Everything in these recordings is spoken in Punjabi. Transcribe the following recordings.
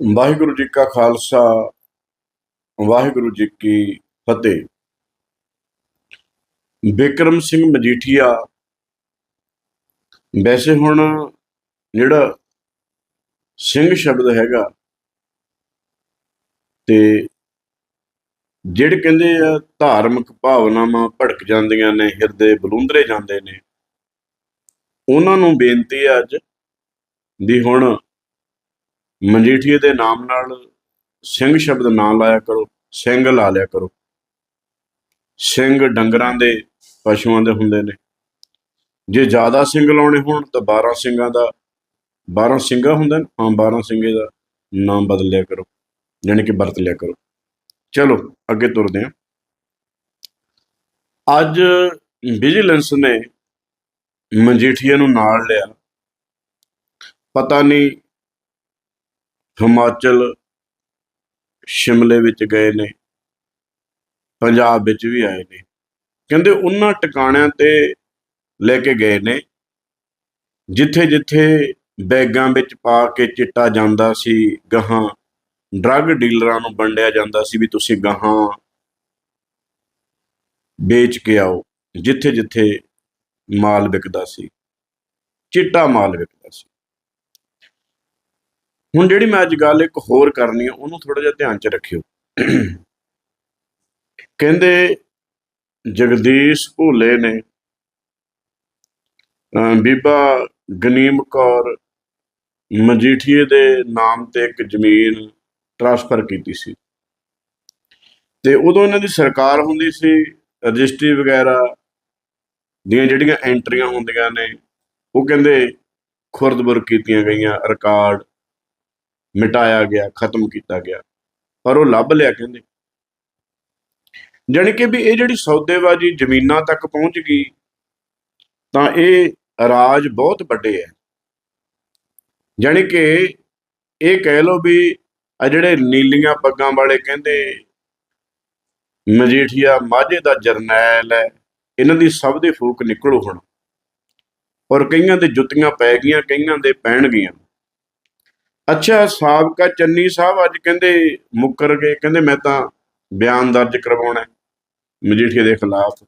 ਵਾਹਿਗੁਰੂ ਜੀ ਕਾ ਖਾਲਸਾ, ਵਾਹਿਗੁਰੂ ਜੀ ਕੀ ਫਤਿਹ। ਬਿਕਰਮ ਸਿੰਘ ਮਜੀਠੀਆ, ਵੈਸੇ ਹੁਣ ਜਿਹੜਾ ਸਿੰਘ ਸ਼ਬਦ ਹੈਗਾ ਤੇ ਜਿਹੜੇ ਕਹਿੰਦੇ ਆ ਧਾਰਮਿਕ ਭਾਵਨਾਵਾਂ ਭੜਕ ਜਾਂਦੀਆਂ ਨੇ, ਹਿਰਦੇ ਬਲੂੰਦਰੇ ਜਾਂਦੇ ਨੇ, ਉਹਨਾਂ ਨੂੰ ਬੇਨਤੀ ਆ ਅੱਜ ਵੀ ਹੁਣ ਮਜੀਠੀਏ ਦੇ ਨਾਮ ਨਾਲ ਸਿੰਘ ਸ਼ਬਦ ਨਾ ਲਾਇਆ ਕਰੋ, ਸਿੰਘ ਲਾ ਲਿਆ ਕਰੋ। ਸਿੰਘ ਡੰਗਰਾਂ ਦੇ ਪਸ਼ੂਆਂ ਦੇ ਹੁੰਦੇ ਨੇ। ਜੇ ਜ਼ਿਆਦਾ ਸਿੰਘ ਲਾਉਣੇ ਹੋਣ ਤਾਂ 12 ਸਿੰਘਾਂ ਦਾ 12 ਸਿੰਘਾ ਹੁੰਦਾ ਨਾ, ਹਾਂ 12 ਸਿੰਘੇ ਦਾ ਨਾਮ ਬਦਲ ਲਿਆ ਕਰੋ, ਯਾਨੀ ਕਿ ਵਰਤ ਲਿਆ ਕਰੋ। ਚਲੋ, ਅੱਗੇ ਤੁਰਦੇ ਹਾਂ। ਅੱਜ ਵਿਜੀਲੈਂਸ ਨੇ ਮਜੀਠੀਆ ਨੂੰ ਨਾਲ ਲਿਆ। ਪਤਾ ਨਹੀਂ ਹਿਮਾਚਲ ਸ਼ਿਮਲੇ ਵਿੱਚ ਗਏ ਨੇ, ਪੰਜਾਬ ਵਿੱਚ ਵੀ ਆਏ ਨੇ। ਕਹਿੰਦੇ ਉਹਨਾਂ ਟਿਕਾਣਿਆਂ ਤੇ ਲੈ ਕੇ ਗਏ ਨੇ ਜਿੱਥੇ ਜਿੱਥੇ ਬੈਗਾਂ ਵਿੱਚ ਪਾ ਕੇ ਚਿੱਟਾ ਜਾਂਦਾ ਸੀ, ਗਾਹਾਂ ਡਰੱਗ ਡੀਲਰਾਂ ਨੂੰ ਵੰਡਿਆ ਜਾਂਦਾ ਸੀ ਵੀ ਤੁਸੀਂ ਗਾਹਾਂ ਵੇਚ ਕੇ ਆਓ ਜਿੱਥੇ ਜਿੱਥੇ ਮਾਲ ਵਿਕਦਾ ਸੀ, ਚਿੱਟਾ ਮਾਲ ਵਿਕਦਾ ਸੀ। ਹੁਣ ਜਿਹੜੀ ਮੈਂ ਅੱਜ ਗੱਲ ਇੱਕ ਹੋਰ ਕਰਨੀ ਆ, ਉਹਨੂੰ ਥੋੜਾ ਜਿਹਾ ਧਿਆਨ 'ਚ ਰੱਖਿਓ। ਕਹਿੰਦੇ ਜਗਦੀਸ਼ ਭੋਲੇ ਨੇ ਬੀਬਾ ਗਨੀਮ ਕੌਰ ਮਜੀਠੀਏ ਦੇ ਨਾਮ ਤੇ ਇੱਕ ਜ਼ਮੀਨ ਟ੍ਰਾਂਸਫਰ ਕੀਤੀ ਸੀ। ਤੇ ਉਦੋਂ ਇਹਨਾਂ ਦੀ ਸਰਕਾਰ ਹੁੰਦੀ ਸੀ, ਰਜਿਸਟਰੀ ਵਗੈਰਾ ਦੀਆਂ ਜਿਹੜੀਆਂ ਐਂਟਰੀਆਂ ਹੁੰਦੀਆਂ ਨੇ, ਉਹ ਕਹਿੰਦੇ ਖੁਰਦਬੁਰ ਕੀਤੀਆਂ ਗਈਆਂ, ਰਿਕਾਰਡ ਮਿਟਾਇਆ ਗਿਆ, ਖਤਮ ਕੀਤਾ ਗਿਆ। ਪਰ ਉਹ ਲੱਭ ਲਿਆ ਕਹਿੰਦੇ। ਜਾਣੀ ਕਿ ਵੀ ਇਹ ਜਿਹੜੀ ਸੌਦੇਬਾਜ਼ੀ ਜ਼ਮੀਨਾਂ ਤੱਕ ਪਹੁੰਚ ਗਈ, ਤਾਂ ਇਹ ਰਾਜ ਬਹੁਤ ਵੱਡੇ ਹੈ। ਜਾਣੀ ਕਿ ਇਹ ਕਹਿ ਲਓ ਵੀ ਆ ਜਿਹੜੇ ਨੀਲੀਆਂ ਪੱਗਾਂ ਵਾਲੇ ਕਹਿੰਦੇ, ਮਜੀਠੀਆ ਮਾਝੇ ਦਾ ਜਰਨੈਲ ਹੈ, ਇਹਨਾਂ ਦੀ ਸਭ ਦੇ ਫੂਕ ਨਿਕਲੋ ਹੁਣ। ਔਰ ਕਈਆਂ ਦੇ ਜੁੱਤੀਆਂ ਪੈ ਗਈਆਂ, ਕਈਆਂ ਦੇ ਪੈਣਗੀਆਂ। ਅੱਛਾ, ਸਾਬਕਾ ਚੰਨੀ ਸਾਹਿਬ ਅੱਜ ਕਹਿੰਦੇ ਮੁੱਕਰ ਗਏ, ਕਹਿੰਦੇ ਮੈਂ ਤਾਂ ਬਿਆਨ ਦਰਜ ਕਰਵਾਉਣਾ ਮਜੀਠੀਆ ਦੇ ਖਿਲਾਫ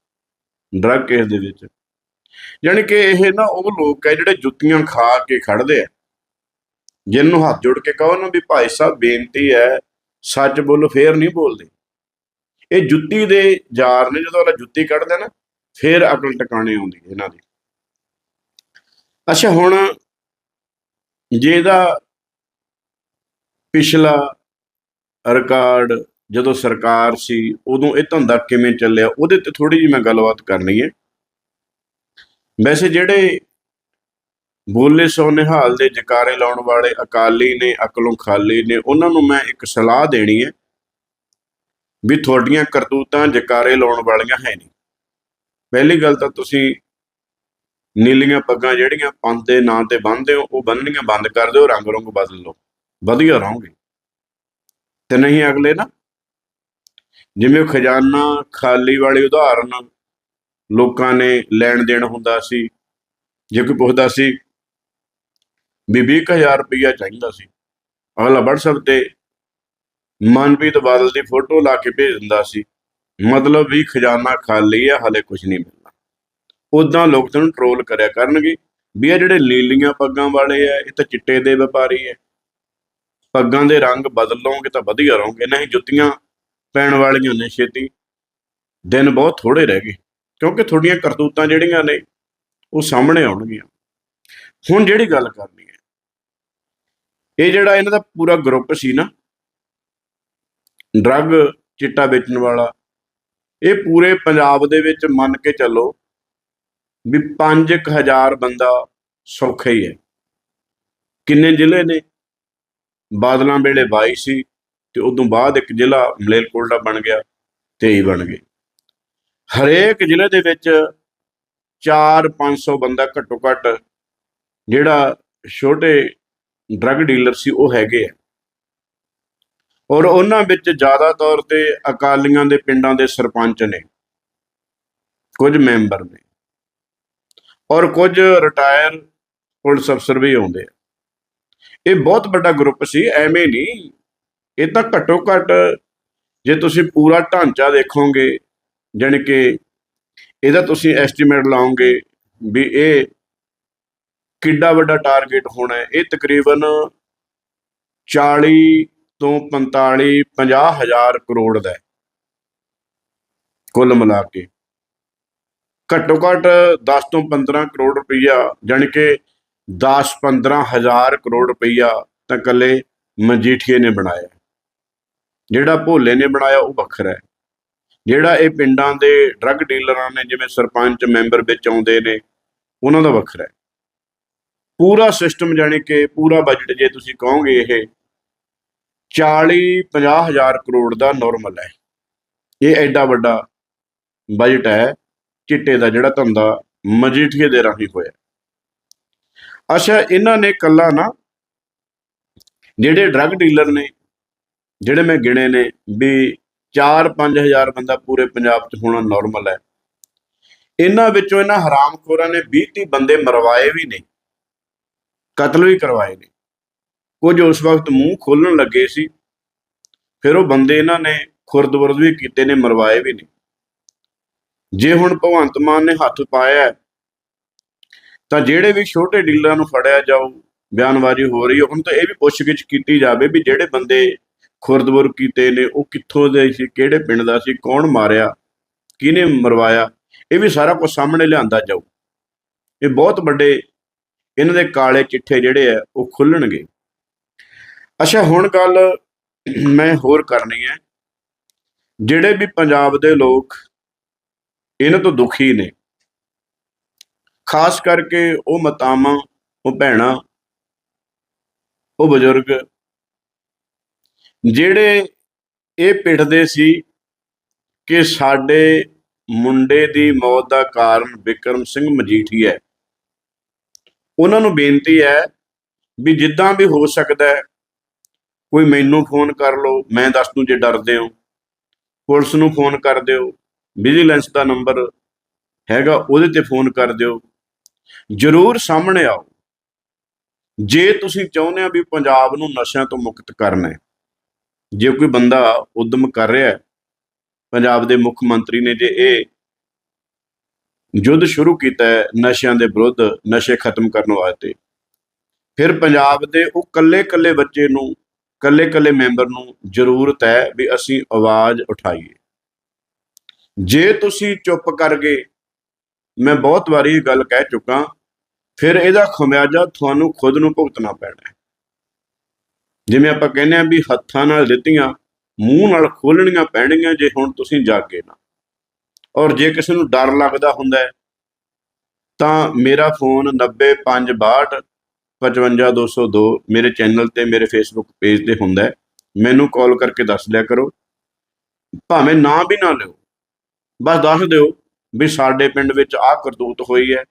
ਡਰੱਗ ਕੇਸ ਦੇ ਵਿੱਚ। ਯਾਨੀ ਕਿ ਇਹ ਨਾ ਉਹ ਲੋਕ ਹੈ ਜਿਹੜੇ ਜੁੱਤੀਆਂ ਖਾ ਕੇ ਖੜਦੇ ਆ। ਜਿਨ੍ਹਾਂ ਹੱਥ ਜੋੜ ਕੇ ਕਹੋ ਨਾ ਵੀ ਭਾਈ ਸਾਹਿਬ, ਬੇਨਤੀ ਹੈ, ਸੱਚ ਬੋਲੋ, ਫੇਰ ਨਹੀਂ ਬੋਲਦੇ। ਇਹ ਜੁੱਤੀ ਦੇ ਯਾਰ ਨੇ, ਜਦੋਂ ਵਾਲਾ ਜੁੱਤੀ ਕੱਢਦਾ ਨਾ, ਫੇਰ ਅਕਲ ਟਿਕਾਣੇ ਆਉਂਦੀ ਹੈ ਇਹਨਾਂ ਦੀ। ਅੱਛਾ, ਹੁਣ ਜੇ ਇਹਦਾ ਪਿਛਲਾ ਰਿਕਾਰਡ ਜਦੋਂ ਸਰਕਾਰ ਸੀ, ਉਦੋਂ ਇਹ ਧੰਦਾ ਕਿਵੇਂ ਚੱਲਿਆ, ਉਹਦੇ ਤੇ ਥੋੜੀ ਜਿਹੀ ਮੈਂ ਗੱਲਬਾਤ ਕਰਨੀ ਹੈ। ਵੈਸੇ ਜਿਹੜੇ ਬੋਲੇ ਸੋ ਨਿਹਾਲ ਦੇ ਜਕਾਰੇ ਲਾਉਣ ਵਾਲੇ ਅਕਾਲੀ ਨੇ, ਅਕਲੋਂ ਖਾਲੀ ਨੇ, ਉਹਨਾਂ ਨੂੰ ਮੈਂ ਇੱਕ ਸਲਾਹ ਦੇਣੀ ਹੈ ਵੀ ਤੁਹਾਡੀਆਂ ਕਰਤੂਤਾਂ ਜਕਾਰੇ ਲਾਉਣ ਵਾਲੀਆਂ ਹੈ ਨਹੀਂ। ਪਹਿਲੀ ਗੱਲ ਤਾਂ ਤੁਸੀਂ ਨੀਲੀਆਂ ਪੱਗਾਂ ਜਿਹੜੀਆਂ ਪੰਥ ਦੇ ਨਾਂ ਤੇ ਬੰਨਦੇ ਹੋ, ਉਹ ਬੰਨਣੀਆਂ ਬੰਦ ਕਰ ਦਿਓ, ਰੰਗ ਰੰਗ ਬਦਲ ਲਓ। ਵਧੀਆ ਰਹੋਗੇ। ਤੇ ਨਹੀਂ ਅਗਲੇ ਨਾ ਜਿਵੇਂ ਖਜ਼ਾਨਾ ਖਾਲੀ ਵਾਲੀ ਉਦਾਹਰਨ ਲੋਕਾਂ ਨੇ ਲੈਣ ਦੇਣ ਹੁੰਦਾ ਸੀ ਜੇ ਕੋਈ ਪੁੱਛਦਾ ਸੀ ਵੀ 20000 ਰੁਪਇਆ ਚਾਹੀਦਾ ਸੀ ਅਗਲਾ WhatsApp ਤੇ ਮਨਪ੍ਰੀਤ ਬਾਦਲ ਦੀ ਫੋਟੋ ਲਾ ਕੇ ਭੇਜ ਦਿੰਦਾ ਸੀ ਮਤਲਬ ਵੀ ਖਜ਼ਾਨਾ ਖਾਲੀ ਆ ਹਲੇ ਕੁਝ ਨਹੀਂ ਮਿਲਣਾ। ਉਦਾਂ ਲੋਕ ਤੈਨੂੰ ਟਰੋਲ ਕਰਿਆ ਕਰਨਗੇ ਵੀ ਇਹ ਜਿਹੜੇ ਲੀਲੀਆਂ ਪੱਗਾਂ ਵਾਲੇ ਆ ਇਹ ਤਾਂ ਚਿੱਟੇ ਦੇ ਵਪਾਰੀ ਐ ਪੱਗਾਂ ਦੇ ਰੰਗ ਬਦਲ ਲਓਗੇ ਤਾਂ ਵਧੀਆ ਰਹੋਗੇ, ਨਹੀਂ ਜੁੱਤੀਆਂ ਪੈਣ ਵਾਲੀਆਂ ਨੇ ਛੇਤੀ। ਦਿਨ ਬਹੁਤ ਥੋੜੇ ਰਹਿ ਗਏ, ਕਿਉਂਕਿ ਤੁਹਾਡੀਆਂ ਕਰਤੂਤਾਂ ਜਿਹੜੀਆਂ ਨੇ, ਉਹ ਸਾਹਮਣੇ ਆਉਣਗੀਆਂ। ਹੁਣ ਜਿਹੜੀ ਗੱਲ ਕਰਨੀ ਹੈ, ਇਹ ਜਿਹੜਾ ਇਹਨਾਂ ਦਾ ਪੂਰਾ ਗਰੁੱਪ ਸੀ ਨਾ, ਡਰੱਗ ਚਿੱਟਾ ਵੇਚਣ ਵਾਲਾ, ਇਹ ਪੂਰੇ ਪੰਜਾਬ ਦੇ ਵਿੱਚ ਮੰਨ ਕੇ ਚੱਲੋ ਵੀ 5000 ਬੰਦਾ ਸੌਖਾ ਹੀ ਹੈ। ਕਿੰਨੇ ਜ਼ਿਲ੍ਹੇ ਨੇ? ਬਾਦਲਾਂ ਵੇਲੇ 22 ਸੀ ਤੇ ਉਦੋਂ ਬਾਅਦ ਇੱਕ ਜ਼ਿਲ੍ਹਾ ਮਲੇਰਕੋਟਲਾ ਬਣ ਗਿਆ 23 ਬਣ ਗਏ। ਹਰੇਕ ਜ਼ਿਲ੍ਹੇ ਦੇ ਵਿੱਚ 4-500 ਬੰਦਾ ਘੱਟੋ ਘੱਟ ਜਿਹੜਾ ਛੋਟੇ ਡਰੱਗ ਡੀਲਰ ਸੀ ਉਹ ਹੈਗੇ ਆ। ਔਰ ਉਹਨਾਂ ਵਿੱਚ ਜ਼ਿਆਦਾ ਤੌਰ ਤੇ ਅਕਾਲੀਆਂ ਦੇ ਪਿੰਡਾਂ ਦੇ ਸਰਪੰਚ ਨੇ, ਕੁਝ ਮੈਂਬਰ ਨੇ ਔਰ ਕੁਝ ਰਿਟਾਇਰ ਪੁਲਿਸ ਅਫਸਰ ਵੀ ਆਉਂਦੇ ਆ। ਇਹ ਬਹੁਤ ਵੱਡਾ ਗਰੁੱਪ ਸੀ, ਐਵੇਂ ਨਹੀਂ ਇਹ ਤਾਂ ਘੱਟੋ ਘੱਟ ਜੇ ਤੁਸੀਂ ਪੂਰਾ ਢਾਂਚਾ ਦੇਖੋਗੇ, ਜਾਣੀ ਕਿ ਇਹਦਾ ਤੁਸੀਂ ਐਸਟੀਮੇਟ ਲਾਓਗੇ ਵੀ ਇਹ ਕਿੱਡਾ ਵੱਡਾ ਟਾਰਗੇਟ ਹੋਣਾ ਹੈ। ਇਹ ਤਕਰੀਬਨ 40 ਤੋਂ 45 50 ਹਜ਼ਾਰ ਕਰੋੜ ਦਾ ਕੁੱਲ ਮਿਲਾ ਕੇ। ਘੱਟੋ ਘੱਟ 10 ਤੋਂ 15 ਕਰੋੜ ਰੁਪਈਆ, ਜਾਣੀ ਕਿ 10 15 ਹਜ਼ਾਰ ਕਰੋੜ ਰੁਪਈਆ ਤਾਂ ਕੱਲੇ ਮਜੀਠੀਏ ਨੇ ਬਣਾਇਆ। ਜਿਹੜਾ ਭੋਲੇ ਨੇ ਬਣਾਇਆ ਉਹ ਵੱਖਰਾ ਹੈ। ਜਿਹੜਾ ਇਹ ਪਿੰਡਾਂ ਦੇ ਡਰੱਗ ਡੀਲਰਾਂ ਨੇ, ਜਿਵੇਂ ਸਰਪੰਚ, ਮੈਂਬਰ ਵਿੱਚ ਆਉਂਦੇ ਨੇ, ਉਹਨਾਂ ਦਾ ਵੱਖਰਾ ਹੈ। ਪੂਰਾ ਸਿਸਟਮ ਜਾਣੀ ਕਿ ਪੂਰਾ ਬਜਟ ਜੇ ਤੁਸੀਂ ਕਹੋਗੇ ਇਹ 40 50 ਹਜ਼ਾਰ ਕਰੋੜ ਦਾ ਨਾਰਮਲ ਹੈ। ਇਹ ਐਡਾ ਵੱਡਾ ਬਜਟ ਹੈ, ਚਿੱਟੇ ਦਾ ਜਿਹੜਾ ਧੰਦਾ ਮਜੀਠੀਏ ਦੇ ਰਾਹੀਂ ਹੋਇਆ। ਅੱਛਾ, ਇਹਨਾਂ ਨੇ ਕੱਲਾ ਨਾ ਜਿਹੜੇ ਡਰੱਗ ਡੀਲਰ ਨੇ, ਜਿਹੜੇ ਮੈਂ ਗਿਣੇ ਨੇ ਵੀ 4-5000 ਬੰਦਾ ਪੂਰੇ ਪੰਜਾਬ 'ਚ ਹੋਣਾ ਨਾਰਮਲ ਹੈ। ਇਹਨਾਂ ਵਿੱਚੋਂ ਇਹਨਾਂ ਹਰਾਮਖੋਰਾਂ ਨੇ 20-30 ਬੰਦੇ ਮਰਵਾਏ ਵੀ ਨੇ, ਕਤਲ ਵੀ ਕਰਵਾਏ ਨੇ। ਕੁਝ ਉਸ ਵਕਤ ਮੂੰਹ ਖੋਲਣ ਲੱਗੇ ਸੀ, ਫਿਰ ਉਹ ਬੰਦੇ ਇਹਨਾਂ ਨੇ ਖੁਰਦਬੁਰਦ ਵੀ ਕੀਤੇ ਨੇ, ਮਰਵਾਏ ਵੀ ਨੇ। ਜੇ ਹੁਣ ਭਗਵੰਤ ਮਾਨ ਨੇ ਹੱਥ ਪਾਇਆ ਤਾਂ ਜਿਹੜੇ ਵੀ ਛੋਟੇ ਡੀਲਰਾਂ ਨੂੰ ਫੜਿਆ ਜਾਊ, ਬਿਆਨਬਾਜ਼ੀ ਹੋ ਰਹੀ ਹੈ, ਹੁਣ ਤਾਂ ਇਹ ਵੀ ਪੁੱਛਗਿੱਛ ਕੀਤੀ ਜਾਵੇ ਵੀ ਜਿਹੜੇ ਬੰਦੇ ਖੁਰਦਬੁਰ ਕੀਤੇ ਨੇ, ਉਹ ਕਿੱਥੋਂ ਦੇ ਸੀ, ਕਿਹੜੇ ਪਿੰਡ ਦਾ ਸੀ, ਕੌਣ ਮਾਰਿਆ, ਕਿਹਨੇ ਮਰਵਾਇਆ, ਇਹ ਵੀ ਸਾਰਾ ਕੁਝ ਸਾਹਮਣੇ ਲਿਆਂਦਾ ਜਾਊ। ਇਹ ਬਹੁਤ ਵੱਡੇ ਇਹਨਾਂ ਦੇ ਕਾਲੇ ਚਿੱਠੇ ਜਿਹੜੇ ਆ, ਉਹ ਖੁੱਲਣਗੇ। ਅੱਛਾ, ਹੁਣ ਗੱਲ ਮੈਂ ਹੋਰ ਕਰਨੀ ਹੈ। ਜਿਹੜੇ ਵੀ ਪੰਜਾਬ ਦੇ ਲੋਕ, ਇਹਨਾਂ ਤੋਂ ਦੁਖੀ ਨੇ ਖਾਸ ਕਰਕੇ ਉਹ ਮਤਾਵਾਂ, ਉਹ ਭੈਣਾਂ, ਉਹ ਬਜ਼ੁਰਗ, ਜਿਹੜੇ ਇਹ ਪਿੱਟਦੇ ਸੀ ਕਿ ਸਾਡੇ ਮੁੰਡੇ ਦੀ ਮੌਤ ਦਾ ਕਾਰਨ ਵਿਕਰਮ ਸਿੰਘ ਮਜੀਠੀਆ ਹੈ। ਉਹਨਾਂ ਨੂੰ ਬੇਨਤੀ ਹੈ ਵੀ ਜਿੱਦਾਂ ਵੀ ਹੋ ਸਕਦਾ ਹੈ, ਕੋਈ ਮੈਨੂੰ ਫੋਨ ਕਰ ਲਓ, ਮੈਂ ਦੱਸ ਦੂੰ ਜੇ ਡਰਦੇ ਹੋ। ਪੁਲਿਸ ਨੂੰ ਫੋਨ ਕਰ ਦਿਓ ਵਿਜੀਲੈਂਸ ਦਾ ਨੰਬਰ ਹੈਗਾ, ਉਹਦੇ ਤੇ ਫੋਨ ਕਰ ਦਿਓ। ਜ਼ਰੂਰ ਸਾਹਮਣੇ ਆਓ। ਜੇ ਤੁਸੀਂ ਚਾਹੁੰਦੇ ਆ ਵੀ ਪੰਜਾਬ ਨੂੰ ਨਸ਼ਿਆਂ ਤੋਂ ਮੁਕਤ ਕਰਨਾ ਹੈ, ਜੇ ਕੋਈ ਬੰਦਾ ਉਦਮ ਕਰ ਰਿਹਾ ਹੈ, ਪੰਜਾਬ ਦੇ ਮੁੱਖ ਮੰਤਰੀ ਨੇ ਜੇ ਇਹ ਯੁੱਧ ਸ਼ੁਰੂ ਕੀਤਾ ਹੈ ਨਸ਼ਿਆਂ ਦੇ ਵਿਰੁੱਧ, ਨਸ਼ੇ ਖਤਮ ਕਰਨ ਵਾਸਤੇ, ਫਿਰ ਪੰਜਾਬ ਦੇ ਉਹ ਕੱਲੇ-ਕੱਲੇ ਬੱਚੇ ਨੂੰ ਕੱਲੇ-ਕੱਲੇ ਮੈਂਬਰ ਨੂੰ ਜ਼ਰੂਰਤ ਹੈ ਵੀ ਅਸੀਂ ਆਵਾਜ਼ ਉਠਾਈਏ। ਜੇ ਤੁਸੀਂ ਚੁੱਪ ਕਰ ਗਏ ਮੈਂ ਬਹੁਤ ਵਾਰੀ ਇਹ ਗੱਲ ਕਹਿ ਚੁੱਕਾ, ਫਿਰ ਇਹਦਾ ਖਮਿਆਜਾ ਤੁਹਾਨੂੰ ਖੁਦ ਨੂੰ ਭੁਗਤਣਾ ਪੈਣਾ ਹੈ। ਜਿਵੇਂ ਆਪਾਂ ਕਹਿੰਦੇ ਆ ਵੀ ਹੱਥਾਂ ਨਾਲ ਦਿੱਤੀਆਂ, ਮੂੰਹ ਨਾਲ ਖੋਲਣੀਆਂ ਪੈਣਗੀਆਂ ਜੇ ਹੁਣ ਤੁਸੀਂ ਜਾਗੇ ਨਾ। ਔਰ ਜੇ ਕਿਸੇ ਨੂੰ ਡਰ ਲੱਗਦਾ ਹੁੰਦਾ ਹੈ, ਤਾਂ ਮੇਰਾ ਫੋਨ 90562 55202 ਮੇਰੇ ਚੈਨਲ ਤੇ, ਮੇਰੇ ਫੇਸਬੁੱਕ ਪੇਜ ਤੇ ਹੁੰਦਾ ਹੈ। ਮੈਨੂੰ ਕਾਲ ਕਰਕੇ ਦੱਸ ਲਿਆ ਕਰੋ। ਭਾਵੇਂ ਨਾ ਵੀ ਨਾ ਲਿਓ, ਬਸ ਦੱਸ ਦਿਓ ਵੀ ਸਾਡੇ ਪਿੰਡ ਵਿੱਚ ਆਹ ਕਰਤੂਤ ਹੋਈ ਹੈ।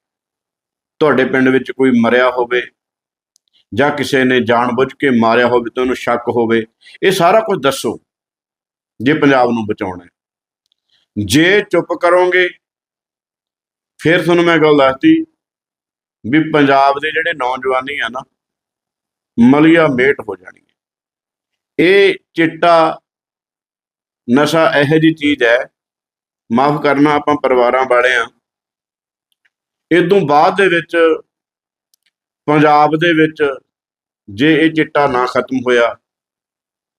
ਤੁਹਾਡੇ ਪਿੰਡ ਵਿੱਚ ਕੋਈ ਮਰਿਆ ਹੋਵੇ ਜਾਂ ਕਿਸੇ ਨੇ ਜਾਣਬੁੱਝ ਕੇ ਮਾਰਿਆ ਹੋਵੇ ਤੁਹਾਨੂੰ ਸ਼ੱਕ ਹੋਵੇ, ਇਹ ਸਾਰਾ ਕੁਝ ਦੱਸੋ ਜੇ ਪੰਜਾਬ ਨੂੰ ਬਚਾਉਣਾ ਹੈ। ਜੇ ਚੁੱਪ ਕਰੋਗੇ, ਫਿਰ ਤੁਹਾਨੂੰ ਮੈਂ ਗੱਲ ਦੱਸਤੀ ਵੀ ਪੰਜਾਬ ਦੇ ਜਿਹੜੇ ਨੌਜਵਾਨੀ ਆ ਨਾ, ਮਲੀਆ ਮੇਟ ਹੋ ਜਾਣੀ ਹੈ। ਇਹ ਚਿੱਟਾ ਨਸ਼ਾ ਇਹੋ ਜੀ ਚੀਜ਼ ਹੈ ਮਾਫ ਕਰਨਾ ਆਪਾਂ ਪਰਿਵਾਰਾਂ ਵਾਲੇ ਆ। ਤੋਂ ਬਾਅਦ ਦੇ ਵਿੱਚ ਪੰਜਾਬ ਦੇ ਵਿੱਚ ਜੇ ਇਹ ਚਿੱਟਾ ਨਾ ਖਤਮ ਹੋਇਆ,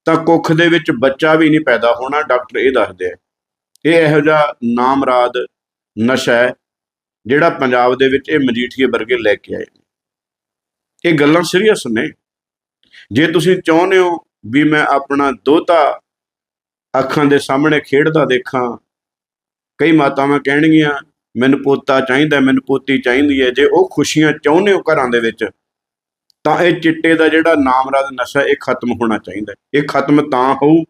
ਤਾਂ ਕੁੱਖ ਦੇ ਵਿੱਚ ਬੱਚਾ ਵੀ ਨਹੀਂ ਪੈਦਾ ਹੋਣਾ, ਡਾਕਟਰ ਇਹ ਦੱਸਦੇ ਆ। ਇਹ ਇਹੋ ਜਿਹਾ ਨਾਮਰਾਦ ਨਸ਼ਾ ਹੈ, ਜਿਹੜਾ ਪੰਜਾਬ ਦੇ ਵਿੱਚ ਇਹ ਮਜੀਠੀਏ ਵਰਗੇ ਲੈ ਕੇ ਆਏ ਨੇ। ਇਹ ਗੱਲਾਂ ਸੀਰੀਅਸ ਨੇ। ਜੇ ਤੁਸੀਂ ਚਾਹੁੰਦੇ ਹੋ ਵੀ ਮੈਂ ਆਪਣਾ ਦੋਤਾ ਅੱਖਾਂ ਦੇ ਸਾਹਮਣੇ ਖੇਡਦਾ ਦੇਖਾਂ ਕਈ ਮਾਤਾਵਾਂ ਕਹਿਣਗੀਆਂ, ਮੈਨੂੰ ਪੋਤਾ ਚਾਹੀਦਾ, ਮੈਨੂੰ ਪੋਤੀ ਚਾਹੀਦੀ ਹੈ ਜੇ ਉਹ ਖੁਸ਼ੀਆਂ ਚਾਹੁੰਦੇ ਹੋ ਘਰਾਂ ਦੇ ਵਿੱਚ, ਤਾਂ ਇਹ ਚਿੱਟੇ ਦਾ ਜਿਹੜਾ ਨਾਮਰਾਦ ਨਸ਼ਾ, ਇਹ ਖਤਮ ਹੋਣਾ ਚਾਹੀਦਾ ਇਹ ਖਤਮ ਤਾਂ ਹੋਊ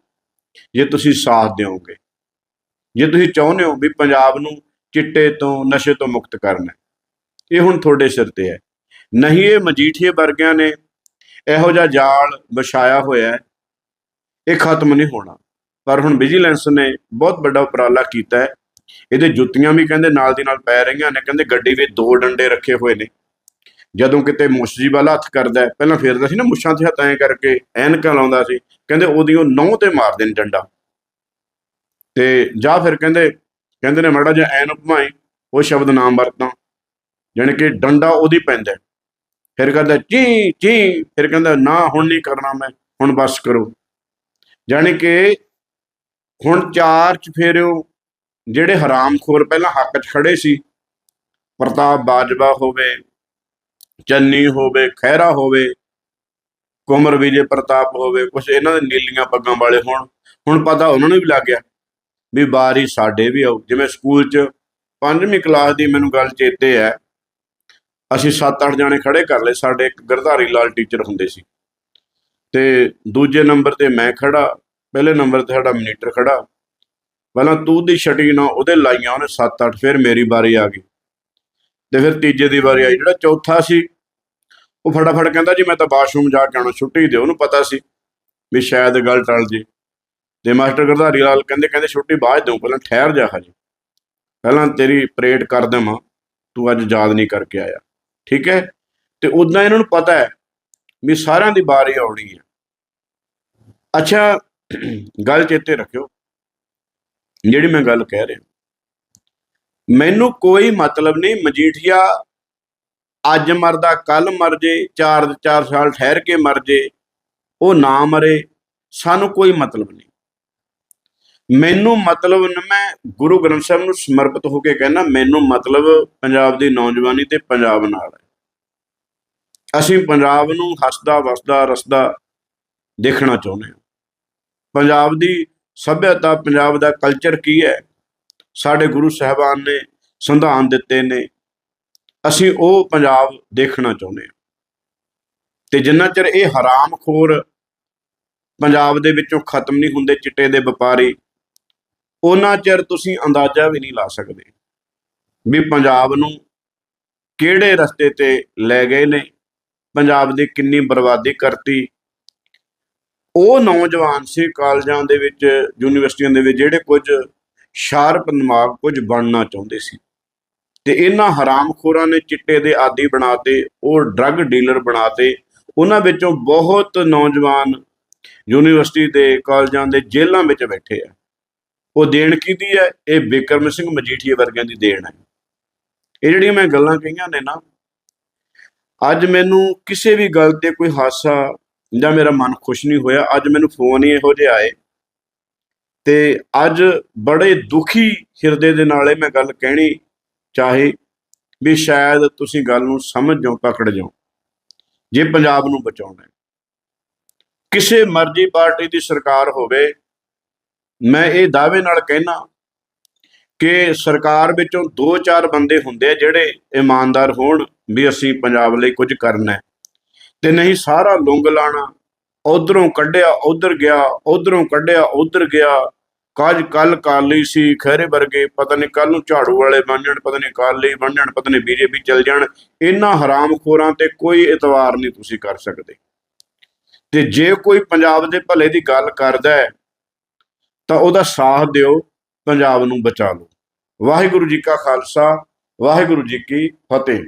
ਜੇ ਤੁਸੀਂ ਸਾਥ ਦਿਓਗੇ। ਜੇ ਤੁਸੀਂ ਚਾਹੁੰਦੇ ਹੋ ਵੀ ਪੰਜਾਬ ਨੂੰ ਚਿੱਟੇ ਤੋਂ, ਨਸ਼ੇ ਤੋਂ ਮੁਕਤ ਕਰਨਾ। ਇਹ ਹੁਣ ਤੁਹਾਡੇ ਸਿਰ ਤੇ ਹੈ ਨਹੀਂ, ਇਹ ਮਜੀਠੀਏ ਵਰਗਿਆਂ ਨੇ ਇਹੋ ਜਿਹਾ ਜਾਲ ਵਿਛਾਇਆ ਹੋਇਆ ਹੈ ਇਹ ਖਤਮ ਨਹੀਂ ਹੋਣਾ। ਪਰ ਹੁਣ ਵਿਜੀਲੈਂਸ ਨੇ ਬਹੁਤ ਵੱਡਾ ਉਪਰਾਲਾ ਕੀਤਾ ਹੈ ਇਹਦੇ ਜੁੱਤੀਆਂ ਵੀ ਕਹਿੰਦੇ ਨਾਲ ਦੀ ਨਾਲ ਪੈ ਰਹੀਆਂ ਨੇ, ਕਹਿੰਦੇ ਗੱਡੀ ਵਿੱਚ ਦੋ ਡੰਡੇ ਰੱਖੇ ਹੋਏ ਨੇ। ਜਦੋਂ ਕਿਤੇ ਮੁੱਛ ਵਾਲਾ ਹੱਥ ਕਰਦਾ ਪਹਿਲਾਂ ਫੇਰਦਾ ਸੀ ਨਾ ਮੁੱਛਾਂ ਤੇ ਹੱਥ ਐਂ ਕਰਕੇ, ਐਨਕਾਂ ਲਾਉਂਦਾ ਸੀ, ਕਹਿੰਦੇ ਉਹਦੀ ਉਹ ਨਹੁੰ ਤੇ ਮਾਰਦੇ ਨੇ ਡੰਡਾ। ਤੇ ਜਾਂ ਫਿਰ ਕਹਿੰਦੇ ਕਹਿੰਦੇ ਨੇ ਮਾੜਾ ਜਿਹਾ ਐਨ ਘੁਮਾਈ ਉਹ ਸ਼ਬਦ ਨਾਮ ਵਰਤਾਂ, ਜਾਣੀ ਕਿ ਡੰਡਾ ਉਹਦੀ ਪੈਂਦਾ ਫਿਰ ਕਹਿੰਦਾ, ਚੀ ਚੀ, ਫਿਰ ਕਹਿੰਦਾ, ਨਾ, ਹੁਣ ਨਹੀਂ ਕਰਨਾ ਮੈਂ, ਹੁਣ ਬਸ ਕਰੋ। ਜਾਣੀ ਕਿ ਹੁਣ ਚਾਰ ਚ ਫੇਰਿਓ ਜਿਹੜੇ ਹਰਾਮਖੋਰ ਪਹਿਲਾਂ ਹੱਕ 'ਚ ਖੜੇ ਸੀ, ਪ੍ਰਤਾਪ ਬਾਜਵਾ ਹੋਵੇ, ਚੰਨੀ ਹੋਵੇ, ਖਹਿਰਾ ਹੋਵੇ, ਕੁਮਰ ਵਿਜੇ ਪ੍ਰਤਾਪ ਹੋਵੇ, ਕੁਛ ਇਹਨਾਂ ਦੇ ਨੀਲੀਆਂ ਪੱਗਾਂ ਵਾਲੇ ਹੋਣ, ਹੁਣ ਪਤਾ ਉਹਨਾਂ ਨੂੰ ਵੀ ਲੱਗ ਗਿਆ ਵੀ ਬਾਰੀ ਸਾਡੇ ਵੀ ਆਉ ਜਿਵੇਂ ਸਕੂਲ 'ਚ ਪੰਜਵੀਂ ਕਲਾਸ ਦੀ ਮੈਨੂੰ ਗੱਲ ਚੇਤੇ ਹੈ, ਅਸੀਂ 7-8 ਜਾਣੇ ਖੜੇ ਕਰ ਲਏ, ਸਾਡੇ ਇੱਕ ਗਰਧਾਰੀ ਲਾਲ ਟੀਚਰ ਹੁੰਦੇ ਸੀ। ਤੇ ਦੂਜੇ ਨੰਬਰ ਤੇ ਮੈਂ ਖੜਾ, ਪਹਿਲੇ ਨੰਬਰ ਤੇ ਸਾਡਾ ਮਨੀਟਰ ਖੜਾ ਪਹਿਲਾਂ ਤੂੰ ਦੀ ਛਟੀ ਨਾ, ਉਹਦੇ ਲਾਈਆਂ ਉਹਨੇ 7-8 ਫਿਰ ਮੇਰੀ ਵਾਰੀ ਆ ਗਈ। ਤੇ ਫਿਰ ਤੀਜੇ ਦੀ ਵਾਰੀ ਆਈ, ਜਿਹੜਾ ਚੌਥਾ ਸੀ, ਉਹ ਫਟਾਫਟ ਕਹਿੰਦਾ ਜੀ, ਮੈਂ ਤਾਂ ਬਾਥਰੂਮ ਜਾ ਕੇ ਆਉਣਾ, ਛੁੱਟੀ ਦਿਓ, ਉਹਨੂੰ ਪਤਾ ਸੀ ਵੀ ਸ਼ਾਇਦ ਗੱਲ ਟਲ ਜੇ। ਤੇ ਮਾਸਟਰ ਗਰਧਾਰੀ ਲਾਲ ਕਹਿੰਦੇ ਕਹਿੰਦੇ ਛੁੱਟੀ ਬਾਅਦ ਦਿਓ, ਪਹਿਲਾਂ ਠਹਿਰ ਜਾ ਹਜੇ। ਪਹਿਲਾਂ ਤੇਰੀ ਪ੍ਰੇਡ ਕਰ ਦੇਵਾਂ, ਤੂੰ ਅੱਜ ਯਾਦ ਨਹੀਂ ਕਰਕੇ ਆਇਆ। ਠੀਕ ਹੈ? ਤੇ ਉਦਾਂ ਇਹਨਾਂ ਨੂੰ ਪਤਾ ਹੈ ਵੀ ਸਾਰਿਆਂ ਦੀ ਵਾਰੀ ਆਉਣੀ ਹੈ। ਅੱਛਾ, ਗੱਲ ਚੇਤੇ ਰੱਖਿਓ ਜਿਹੜੀ ਮੈਂ ਗੱਲ ਕਹਿ ਰਿਹਾ। ਮੈਨੂੰ ਕੋਈ ਮਤਲਬ ਨਹੀਂ, ਮਜੀਠੀਆ ਅੱਜ ਮਰਦਾ ਕੱਲ ਮਰ ਜੇ 4 4 ਸਾਲ ਠਹਿਰ ਕੇ ਮਰ ਜੇ, ਉਹ ਨਾ ਮਰੇ, ਸਾਨੂੰ ਕੋਈ ਮਤਲਬ ਨਹੀਂ। ਮੈਨੂੰ ਮਤਲਬ ਮੈਂ ਗੁਰੂ ਗ੍ਰੰਥ ਸਾਹਿਬ ਨੂੰ ਸਮਰਪਿਤ ਹੋ ਕੇ ਕਹਿੰਦਾ, ਮੈਨੂੰ ਮਤਲਬ ਪੰਜਾਬ ਦੀ ਨੌਜਵਾਨੀ ਤੇ ਪੰਜਾਬ ਨਾਲ ਹੈ। ਅਸੀਂ ਪੰਜਾਬ ਨੂੰ ਹੱਸਦਾ, ਵਸਦਾ, ਰਸਦਾ ਦੇਖਣਾ ਚਾਹੁੰਦੇ ਹਾਂ। ਪੰਜਾਬ ਦੀ ਸਭਿਅਤਾ ਪੰਜਾਬ ਦਾ ਕਲਚਰ ਕੀ ਹੈ? ਸਾਡੇ ਗੁਰੂ ਸਾਹਿਬਾਨ ਨੇ ਸੰਵਿਧਾਨ ਦਿੱਤੇ ਨੇ। ਅਸੀਂ ਉਹ ਪੰਜਾਬ ਦੇਖਣਾ ਚਾਹੁੰਦੇ ਹਾਂ। ਤੇ ਜਿੰਨਾ ਚਿਰ ਇਹ ਹਰਾਮਖੋਰ ਪੰਜਾਬ ਦੇ ਵਿੱਚੋਂ ਖਤਮ ਨਹੀਂ ਹੁੰਦੇ ਚਿੱਟੇ ਦੇ ਵਪਾਰੀ, ਉਹਨਾਂ ਚਿਰ ਤੁਸੀਂ ਅੰਦਾਜ਼ਾ ਵੀ ਨਹੀਂ ਲਾ ਸਕਦੇ ਵੀ ਪੰਜਾਬ ਨੂੰ ਕਿਹੜੇ ਰਸਤੇ ਤੇ ਲੈ ਗਏ ਨੇ, ਪੰਜਾਬ ਦੀ ਕਿੰਨੀ ਬਰਬਾਦੀ ਕਰਤੀ ਉਹ ਨੌਜਵਾਨ ਸੀ ਕਾਲਜਾਂ ਦੇ ਵਿੱਚ, ਯੂਨੀਵਰਸਿਟੀਆਂ ਦੇ ਵਿੱਚ, ਜਿਹੜੇ ਕੁਝ ਸ਼ਾਰਪ ਦਿਮਾਗ ਕੁਝ ਬਣਨਾ ਚਾਹੁੰਦੇ ਸੀ। ਤੇ ਇਹਨਾਂ ਹਰਾਮਖੋਰਾਂ ਨੇ ਚਿੱਟੇ ਦੇ ਆਦੀ ਬਣਾਤੇ ਉਹ ਡਰੱਗ ਡੀਲਰ ਬਣਾਤੇ ਉਹਨਾਂ ਵਿੱਚੋਂ ਬਹੁਤ ਨੌਜਵਾਨ ਯੂਨੀਵਰਸਿਟੀ ਦੇ ਕਾਲਜਾਂ ਦੇ ਜੇਲ੍ਹਾਂ ਵਿੱਚ ਬੈਠੇ ਆ। ਉਹ ਦੇਣ ਕਿਹਦੀ ਹੈ? ਇਹ ਬਿਕਰਮ ਸਿੰਘ ਮਜੀਠੀਏ ਵਰਗਿਆਂ ਦੀ ਦੇਣ ਹੈ। ਇਹ ਜਿਹੜੀਆਂ ਮੈਂ ਗੱਲਾਂ ਕਹੀਆਂ ਨੇ ਨਾ, ਅੱਜ ਮੈਨੂੰ ਕਿਸੇ ਵੀ ਗੱਲ ਤੇ ਕੋਈ ਹਾਸਾ ਜਾਂ ਮੇਰਾ ਮਨ ਖੁਸ਼ ਨਹੀਂ ਹੋਇਆ, ਅੱਜ ਮੈਨੂੰ ਫੋਨ ਹੀ ਇਹੋ ਜਿਹੇ ਆਏ। ਤੇ ਅੱਜ ਬੜੇ ਦੁਖੀ ਹਿਰਦੇ ਦੇ ਨਾਲ ਇਹ ਮੈਂ ਗੱਲ ਕਹਿਣੀ ਚਾਹੇ ਵੀ ਸ਼ਾਇਦ ਤੁਸੀਂ ਗੱਲ ਨੂੰ ਸਮਝ ਜਾਓ, ਪਕੜ ਜਾਓ। ਜੇ ਪੰਜਾਬ ਨੂੰ ਬਚਾਉਣਾ ਹੈ। ਕਿਸੇ ਮਰਜ਼ੀ ਪਾਰਟੀ ਦੀ ਸਰਕਾਰ ਹੋਵੇ, ਮੈਂ ਇਹ ਦਾਅਵੇ ਨਾਲ ਕਹਿਣਾ ਕਿ ਸਰਕਾਰ ਵਿੱਚੋਂ 2-4 ਬੰਦੇ ਹੁੰਦੇ ਆ ਜਿਹੜੇ ਇਮਾਨਦਾਰ ਹੋਣ ਵੀ ਅਸੀਂ ਪੰਜਾਬ ਲਈ ਕੁਝ ਕਰਨਾ ਹੈ। ਤੇ ਨਹੀਂ ਸਾਰਾ ਲੁੰਗ ਲਾਣਾ। ਉਧਰੋਂ ਕੱਢਿਆ, ਉਧਰ ਗਿਆ, ਉਧਰੋਂ ਕੱਢਿਆ, ਉਧਰ ਗਿਆ। ਕਾਜ ਕੱਲ ਕਾਲੀ ਸੀ, ਖਹਿਰੇ ਵਰਗੇ, ਪਤਾ ਨਹੀਂ ਕੱਲ ਨੂੰ ਝਾੜੂ ਵਾਲੇ ਬਣ ਜਾਣ, ਪਤਾ ਨਹੀਂ ਕਾਲੀ ਬਣ ਜਾਣ, ਪਤਾ ਨਹੀਂ ਬੀਜੇਪੀ ਚੱਲ ਜਾਣ। ਇਹਨਾਂ ਹਰਾਮਖੋਰਾਂ ਤੇ ਕੋਈ ਇਤਵਾਰ ਨਹੀਂ ਤੁਸੀਂ ਕਰ ਸਕਦੇ। ਤੇ ਜੇ ਕੋਈ ਪੰਜਾਬ ਦੇ ਭਲੇ ਦੀ ਗੱਲ ਕਰਦਾ ਹੈ, ਤਾਂ ਉਹਦਾ ਸਾਥ ਦਿਓ, ਪੰਜਾਬ ਨੂੰ ਬਚਾ ਲਓ। ਵਾਹਿਗੁਰੂ ਜੀ ਕਾ ਖਾਲਸਾ, ਵਾਹਿਗੁਰੂ ਜੀ ਕੀ ਫਤਿਹ।